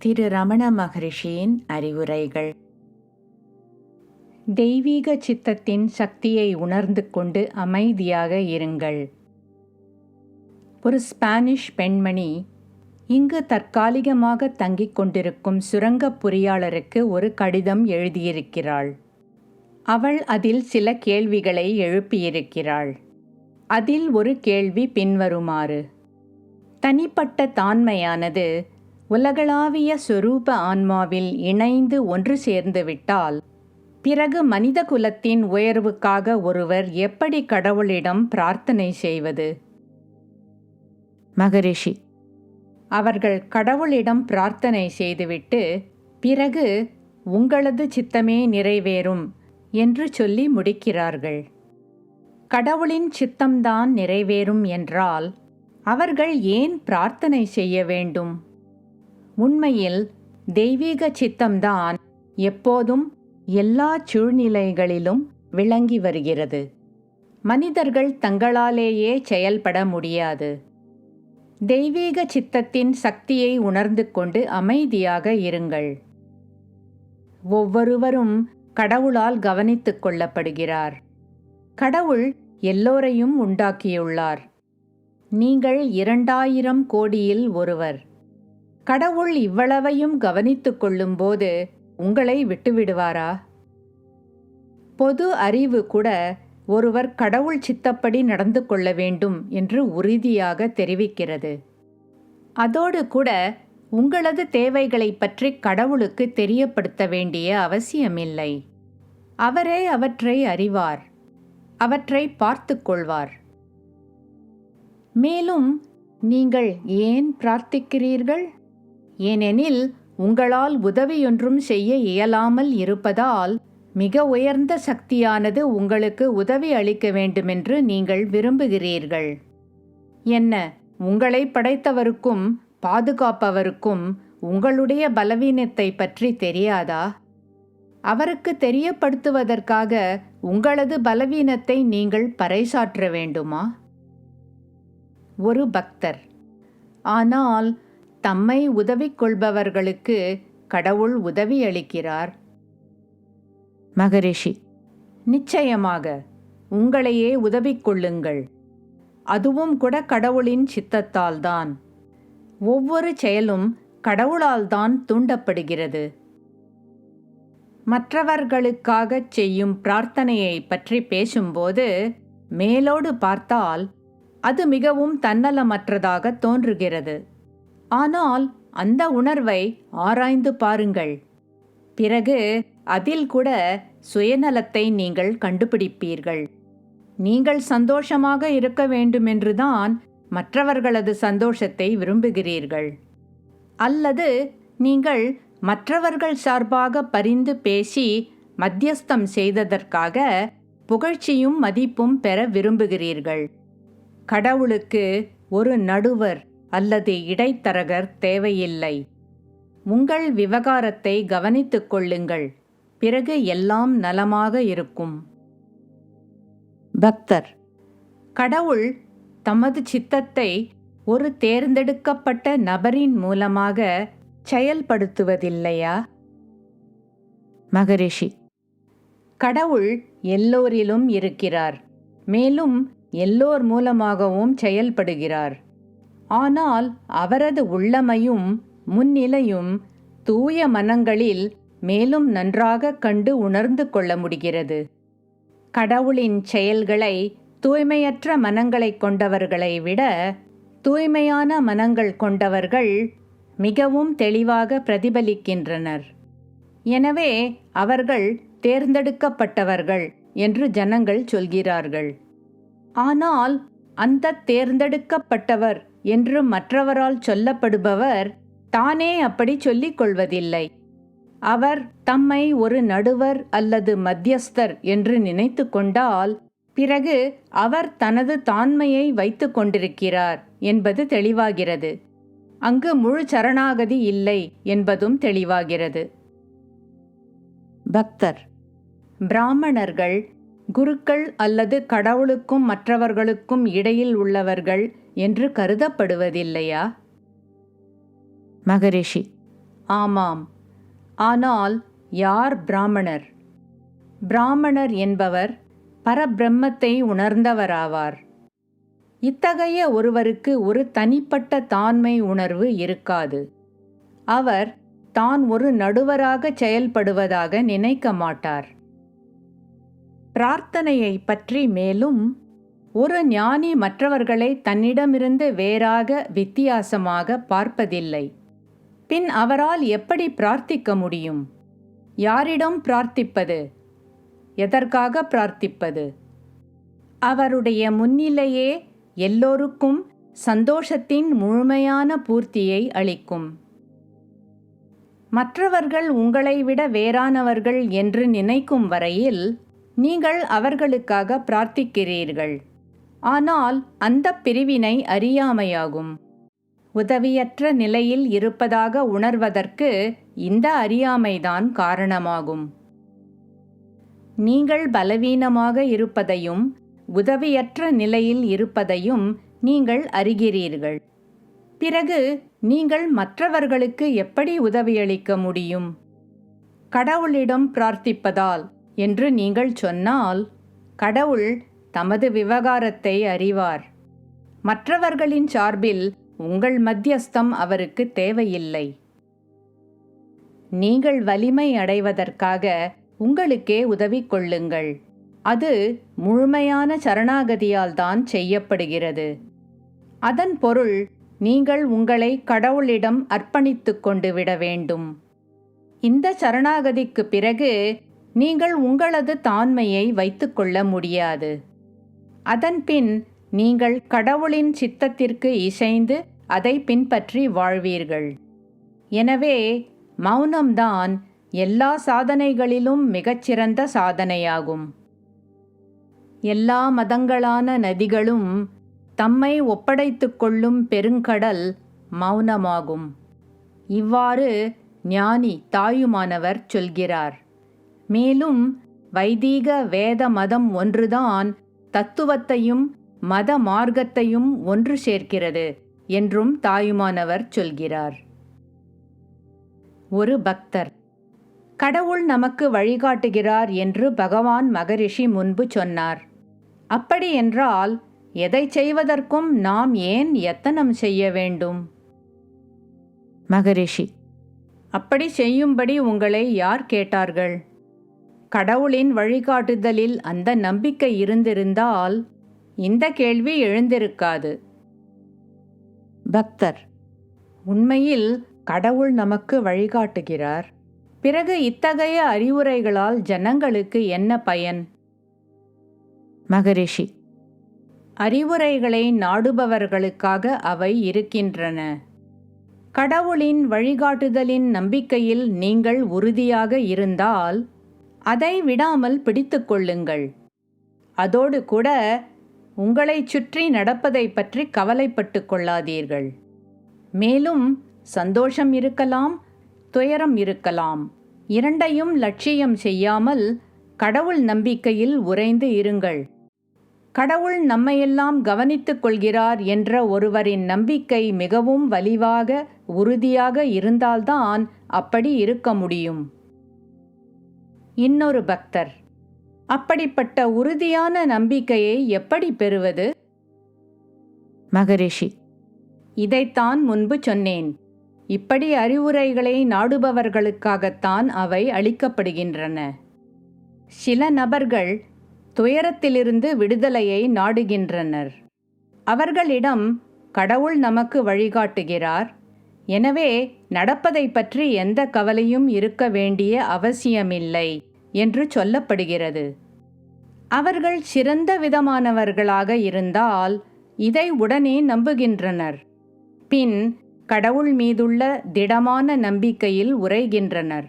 திரு ரமண மகரிஷியின் அறிவுரைகள். தெய்வீக சித்தத்தின் சக்தியை உணர்ந்து கொண்டு அமைதியாக இருங்கள். ஒரு ஸ்பானிஷ் பெண்மணி இங்கு தற்காலிகமாக தங்கிக் கொண்டிருக்கும் சுரங்கப் பொறியாளருக்கு ஒரு கடிதம் எழுதியிருக்கிறாள். அவள் அதில் சில கேள்விகளை எழுப்பியிருக்கிறாள். அதில் ஒரு கேள்வி பின்வருமாறு. தனிப்பட்ட தாண்மையானது உலகளாவிய சொரூப ஆன்மாவில் இணைந்து ஒன்று சேர்ந்து விட்டால் பிறகு மனித குலத்தின் உயர்வுக்காக ஒருவர் எப்படி கடவுளிடம் பிரார்த்தனை செய்வது? மகரிஷி அவர்கள் கடவுளிடம் பிரார்த்தனை செய்துவிட்டு பிறகு உங்களது சித்தமே நிறைவேறும் என்று சொல்லி முடிக்கிறார்கள். கடவுளின் சித்தம்தான் நிறைவேறும் என்றால் அவர்கள் ஏன் பிரார்த்தனை செய்ய வேண்டும்? உண்மையில் தெய்வீக சித்தம்தான் எப்போதும் எல்லா சூழ்நிலைகளிலும் விளங்கி வருகிறது. மனிதர்கள் தங்களாலேயே செயல்பட முடியாது. தெய்வீக சித்தத்தின் சக்தியை உணர்ந்து கொண்டு அமைதியாக இருங்கள். ஒவ்வொருவரும் கடவுளால் கவனித்துக் கொள்ளப்படுகிறார். கடவுள் எல்லோரையும் உண்டாக்கியுள்ளார். நீங்கள் இரண்டாயிரம் கோடியில் ஒருவர். கடவுள் இவ்வளவையும் கவனித்துக் கொள்ளும்போது உங்களை விட்டுவிடுவாரா? பொது அறிவு கூட ஒருவர் கடவுள் சித்தப்படி நடந்து கொள்ள வேண்டும் என்று உறுதியாக தெரிவிக்கிறது. அதோடு கூட உங்களது தேவைகளை பற்றி கடவுளுக்கு தெரியப்படுத்த வேண்டிய அவசியமில்லை. அவரே அவற்றை அறிவார் அவற்றை பார்த்து கொள்வார். மேலும் நீங்கள் ஏன் பிரார்த்திக்கிறீர்கள்? ஏனெனில் உங்களால் உதவியொன்றும் செய்ய இயலாமல் இருப்பதால் மிக உயர்ந்த சக்தியானது உங்களுக்கு உதவி அளிக்க வேண்டுமென்று நீங்கள் விரும்புகிறீர்கள். என்ன? உங்களை படைத்தவருக்கும் பாதுகாப்பவருக்கும் உங்களுடைய பலவீனத்தை பற்றி தெரியாதா? அவருக்கு தெரியப்படுத்துவதற்காக உங்களது பலவீனத்தை நீங்கள் பறைசாற்ற வேண்டுமா? ஒரு பக்தர். ஆனால் தம்மை உதவிக் கொள்பவர்களுக்கு கடவுள் உதவி அளிக்கிறார். மகரிஷி நிச்சயமாக உங்களையே உதவிக் கொள்ளுங்கள் அதுவும் கூட கடவுளின் சித்தத்தால்தான். ஒவ்வொரு செயலும் கடவுளால்தான் தூண்டப்படுகிறது. மற்றவர்களுக்காகச் செய்யும் பிரார்த்தனையை பற்றி பேசும்போது மேலோடு பார்த்தால் அது மிகவும் தன்னலமற்றதாக தோன்றுகிறது. ஆனால் அந்த உணர்வை ஆராய்ந்து பாருங்கள். பிறகு அதில் கூட சுயநலத்தை நீங்கள் கண்டுபிடிப்பீர்கள். நீங்கள் சந்தோஷமாக இருக்க வேண்டுமென்றுதான் மற்றவர்களது சந்தோஷத்தை விரும்புகிறீர்கள். அல்லது நீங்கள் மற்றவர்கள் சார்பாக பரிந்து பேசி மத்தியஸ்தம் செய்ததற்காக புகழ்ச்சியும் மதிப்பும் பெற விரும்புகிறீர்கள். கடவுளுக்கு ஒரு நடுவர் அல்லது இடைத்தரகர் தேவையில்லை. உங்கள் விவகாரத்தை கவனித்துக் கொள்ளுங்கள். பிறகு எல்லாம் நலமாக இருக்கும். பக்தர். கடவுள் தமது சித்தத்தை ஒரு தேர்ந்தெடுக்கப்பட்ட நபரின் மூலமாக செயல்படுத்துவதில்லையா? மகரிஷி. கடவுள் எல்லோரிலும் இருக்கிறார். மேலும் எல்லோர் மூலமாகவும் செயல்படுகிறார். ஆனால் அவரது உள்ளமையும் முன்னிலையும் தூய மனங்களில் மேலும் நன்றாக கண்டு உணர்ந்து கொள்ள முடிகிறது. கடவுளின் செயல்களை தூய்மையற்ற மனங்களைக் கொண்டவர்களை விட தூய்மையான மனங்கள் கொண்டவர்கள் மிகவும் தெளிவாக பிரதிபலிக்கின்றனர். எனவே அவர்கள் தேர்ந்தெடுக்கப்பட்டவர்கள் என்று ஜனங்கள் சொல்கிறார்கள். ஆனால் அந்த தேர்ந்தெடுக்கப்பட்டவர் என்று மற்றவரால் சொல்லப்படுபவர் தானே அப்படி சொல்லிக் கொள்வதில்லை அவர் தம்மை ஒரு நடுவர் அல்லது மத்தியஸ்தர் என்று நினைத்து கொண்டால் பிறகு அவர் தனது தாண்மையை வைத்து கொண்டிருக்கிறார் என்பது தெளிவாகிறது. அங்கு முழு சரணாகதி இல்லை என்பதும் தெளிவாகிறது. பக்தர். பிராமணர்கள் குருக்கள் அல்லது கடவுளுக்கும் மற்றவர்களுக்கும் இடையில் உள்ளவர்கள் என்று கருதப்படுவதில்லையா? மகரிஷி. ஆமாம். ஆனால் யார் பிராமணர்? பிராமணர் என்பவர் பரபிரம்மத்தை உணர்ந்தவராவார். இத்தகைய ஒருவருக்கு ஒரு தனிப்பட்ட தாண்மை உணர்வு இருக்காது. அவர் தான் ஒரு நடுவராக செயல்படுவதாக நினைக்க மாட்டார். பிரார்த்தனையை பற்றி மேலும் ஒரு ஞானி மற்றவர்களை தன்னிடமிருந்து வேறாக வித்தியாசமாக பார்ப்பதில்லை. பின் அவரால் எப்படி பிரார்த்திக்க முடியும்? யாரிடம் பிரார்த்திப்பது? எதற்காக பிரார்த்திப்பது? அவருடைய முன்னிலையே எல்லோருக்கும் சந்தோஷத்தின் முழுமையான பூர்த்தியை அளிக்கும். மற்றவர்கள் உங்களை விட வேறானவர்கள் என்று நினைக்கும் வரையில் நீங்கள் அவர்களுக்காக பிரார்த்திக்கிறீர்கள். ஆனால் அந்த பிரிவினை அறியாமையாகும். உதவியற்ற நிலையில் இருப்பதாக உணர்வதற்கு இந்த அறியாமைதான் காரணமாகும். நீங்கள் பலவீனமாக இருப்பதையும் உதவியற்ற நிலையில் இருப்பதையும் நீங்கள் அறிகிறீர்கள். பிறகு நீங்கள் மற்றவர்களுக்கு எப்படி உதவியளிக்க முடியும்? கடவுளிடம் பிரார்த்திப்பதால் என்று நீங்கள் சொன்னால் கடவுள் தமது விவகாரத்தை அறிவார். மற்றவர்களின் சார்பில் உங்கள் மத்தியஸ்தம் அவருக்கு தேவையில்லை. நீங்கள் வலிமை அடைவதற்காக உங்களுக்கே உதவி கொள்ளுங்கள். அது முழுமையான சரணாகதியால் தான் செய்யப்படுகிறது. அதன் பொருள் நீங்கள் உங்களை கடவுளிடம் அர்ப்பணித்து கொண்டு விட வேண்டும். இந்த சரணாகதிக்கு பிறகு நீங்கள் உங்களது தாண்மையை வைத்துக்கொள்ள முடியாது. அதன்பின் நீங்கள் கடவுளின் சித்தத்திற்கு இசைந்து அதை பின்பற்றி வாழ்வீர்கள். எனவே மௌனம்தான் எல்லா சாதனைகளிலும் மிகச்சிறந்த சாதனையாகும். எல்லா மதங்களான நதிகளும் தம்மை ஒப்படைத்துக் கொள்ளும் பெருங்கடல் மௌனமாகும். இவ்வாறு ஞானி தாயுமானவர் சொல்கிறார். மேலும் வைதீக வேத மதம் ஒன்றுதான் தத்துவத்தையும் மத மார்க்கத்தையும் ஒன்று சேர்க்கிறது என்றும் தாயுமானவர் சொல்கிறார். ஒரு பக்தர். கடவுள் நமக்கு வழிகாட்டுகிறார் என்று பகவான் மகரிஷி முன்பு சொன்னார். அப்படி என்றால் எதை செய்வதற்கும் நாம் ஏன் எத்தனம் செய்ய வேண்டும்? மகரிஷி. அப்படி செய்யும்படி உங்களை யார் கேட்டார்கள்? கடவுளின் வழிகாட்டுதலில் அந்த நம்பிக்கை இருந்திருந்தால் இந்த கேள்வி எழுந்திருக்காது. பக்தர் உண்மையில் கடவுள் நமக்கு வழிகாட்டுகிறார். பிறகு இத்தகைய அறிவுரைகளால் ஜனங்களுக்கு என்ன பயன்? மகரிஷி அறிவுரைகளை நாடுபவர்களுக்காக அவை இருக்கின்றன. கடவுளின் வழிகாட்டுதலின் நம்பிக்கையில் நீங்கள் உறுதியாக இருந்தால் அதை விடாமல் பிடித்து கொள்ளுங்கள். அதோடு கூட உங்களைச் சுற்றி நடப்பதை பற்றி கவலைப்பட்டு கொள்ளாதீர்கள். மேலும் சந்தோஷம் இருக்கலாம் துயரம் இருக்கலாம். இரண்டையும் லட்சியம் செய்யாமல் கடவுள் நம்பிக்கையில் உறைந்து இருங்கள். கடவுள் நம்மையெல்லாம் கவனித்துக் கொள்கிறார் என்ற ஒருவரின் நம்பிக்கை மிகவும் வலிவாக உறுதியாக இருந்தால்தான் அப்படி இருக்க முடியும். இன்னொரு பக்தர். அப்படிப்பட்ட உறுதியான நம்பிக்கையை எப்படி பெறுவது? மகரிஷி இதைத்தான் முன்பு சொன்னேன். இப்படி அறிவுரைகளை நாடுபவர்களுக்காகத்தான் அவை அளிக்கப்படுகின்றன. சில நபர்கள் துயரத்திலிருந்து விடுதலையை நாடுகின்றனர். அவர்களிடம் கடவுள் நமக்கு வழிகாட்டுகிறார். எனவே நடப்பதை பற்றி எந்த கவலையும் இருக்க வேண்டிய அவசியமில்லை. என்று சொல்லப்படுகிறது. அவர்கள் சிறந்த விதமானவர்களாக இருந்தால் இதை உடனே நம்புகின்றனர். பின் கடவுள் மீதுள்ள திடமான நம்பிக்கையில் உரைகின்றனர்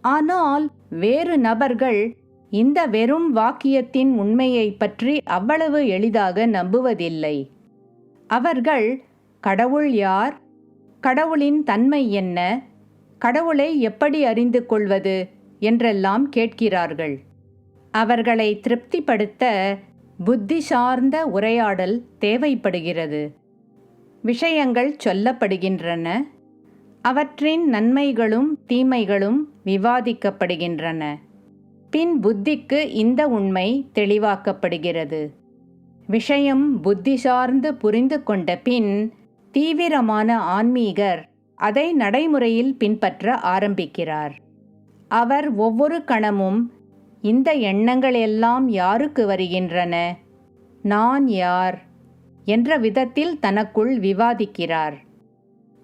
ஆனால் வேறு நபர்கள் இந்த வெறும் வாக்கியத்தின் உண்மையை பற்றி அவ்வளவு எளிதாக நம்புவதில்லை. அவர்கள் கடவுள் யார்? கடவுளின் தன்மை என்ன? கடவுளை எப்படி அறிந்து கொள்வது? என்றெல்லாம் கேட்கிறார்கள். அவர்களை திருப்திப்படுத்த புத்தி சார்ந்த உரையாடல் தேவைப்படுகிறது. விஷயங்கள் சொல்லப்படுகின்றன. அவற்றின் நன்மைகளும் தீமைகளும் விவாதிக்கப்படுகின்றன. பின் புத்திக்கு இந்த உண்மை தெளிவாக்கப்படுகிறது. விஷயம் புத்தி சார்ந்து புரிந்து கொண்ட பின் தீவிரமான ஆன்மீகர் அதை நடைமுறையில் பின்பற்ற ஆரம்பிக்கிறார். அவர் ஒவ்வொரு கணமும் இந்த எண்ணங்கள் எல்லாம் யாருக்கு வருகின்றன? நான் யார்? என்ற விதத்தில் தனக்குள் விவாதிக்கிறார்.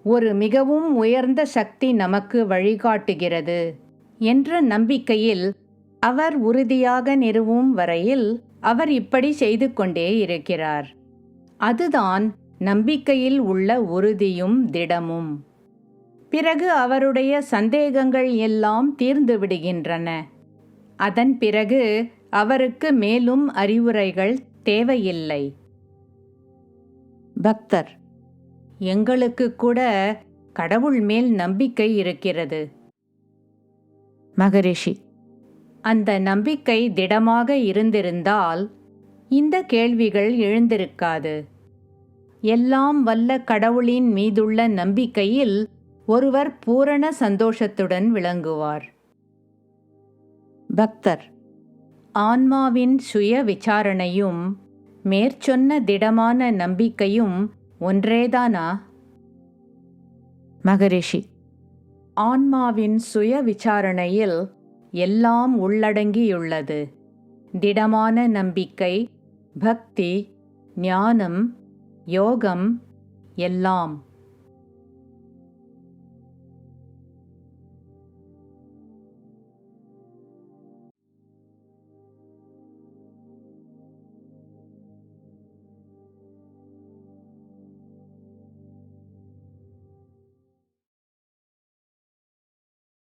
ஒரு மிகவும் உயர்ந்த சக்தி நமக்கு வழிகாட்டுகிறது என்ற நம்பிக்கையில் அவர் உறுதியாக நிறுவும் வரையில் அவர் இப்படி செய்து கொண்டே இருக்கிறார். அதுதான் நம்பிக்கையில் உள்ள உறுதியும் திடமும். பிறகு அவருடைய சந்தேகங்கள் எல்லாம் தீர்ந்து விடுகின்றன. அதன் பிறகு அவருக்கு மேலும் அறிவுரைகள் தேவையில்லை. பக்தர் எங்களுக்கு கூட கடவுள் மேல் நம்பிக்கை இருக்கிறது. மகரிஷி அந்த நம்பிக்கை திடமாக இருந்திருந்தால் இந்த கேள்விகள் எழுந்திருக்காது. எல்லாம் வல்ல கடவுளின் மீதுள்ள நம்பிக்கையில் ஒருவர் பூரண சந்தோஷத்துடன் விளங்குவார். பக்தர். ஆன்மாவின் சுய விசாரணையும் மேற்சொன்ன திடமான நம்பிக்கையும் ஒன்றேதானா? மகரிஷி. ஆன்மாவின் சுய விசாரணையில் எல்லாம் உள்ளடங்கியுள்ளது. திடமான நம்பிக்கை பக்தி ஞானம் யோகம் எல்லாம்.